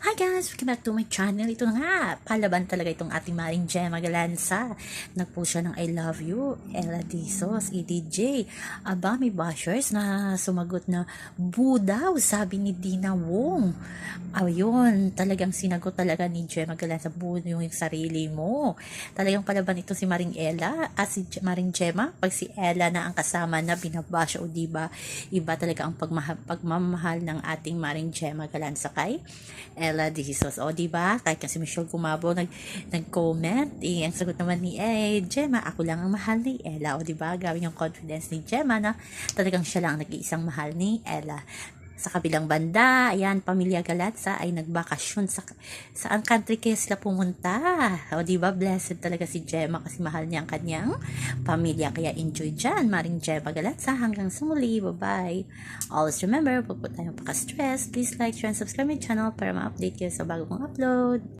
Hi guys! Welcome back to my channel. Ito na nga, palaban talaga itong ating maring Gemma Galanza. Nagpo siya ng I love you, Ella Dizos, EDJ. Aba, may bashers na sumagot na bu daw, sabi ni Dina Wong. Ayun, talagang sinagot talaga ni Gemma Galanza, bu yung sarili mo. Talagang palaban ito si Maring Ella at si Ge- Maring Gemma. Pag si Ella na ang kasama na binabash o diba, iba talaga ang pagmamahal ng ating Maring Gemma Galanza kay Ella Jesus. O, di ba? Kahit kasi Michelle Gumabo nag, nag-comment, eh, ang sagot naman ni, eh, Gemma, ako lang ang mahal ni Ella. O, di ba? Grabe yung confidence ni Gemma na talagang siya lang ang nag-iisang mahal ni Ella. Sa kabilang banda, ayan, pamilya Galatza ay nagbakasyon sa saan country kaya sila pumunta. O, di ba? Blessed talaga si Gemma kasi mahal niya ang kanyang pamilya. Kaya enjoy dyan, Maring Gemma Galatza. Hanggang sa muli. Bye-bye. Always remember, huwag po tayong paka-stress. Please like, share, and subscribe my channel para ma-update kayo sa bago kong upload.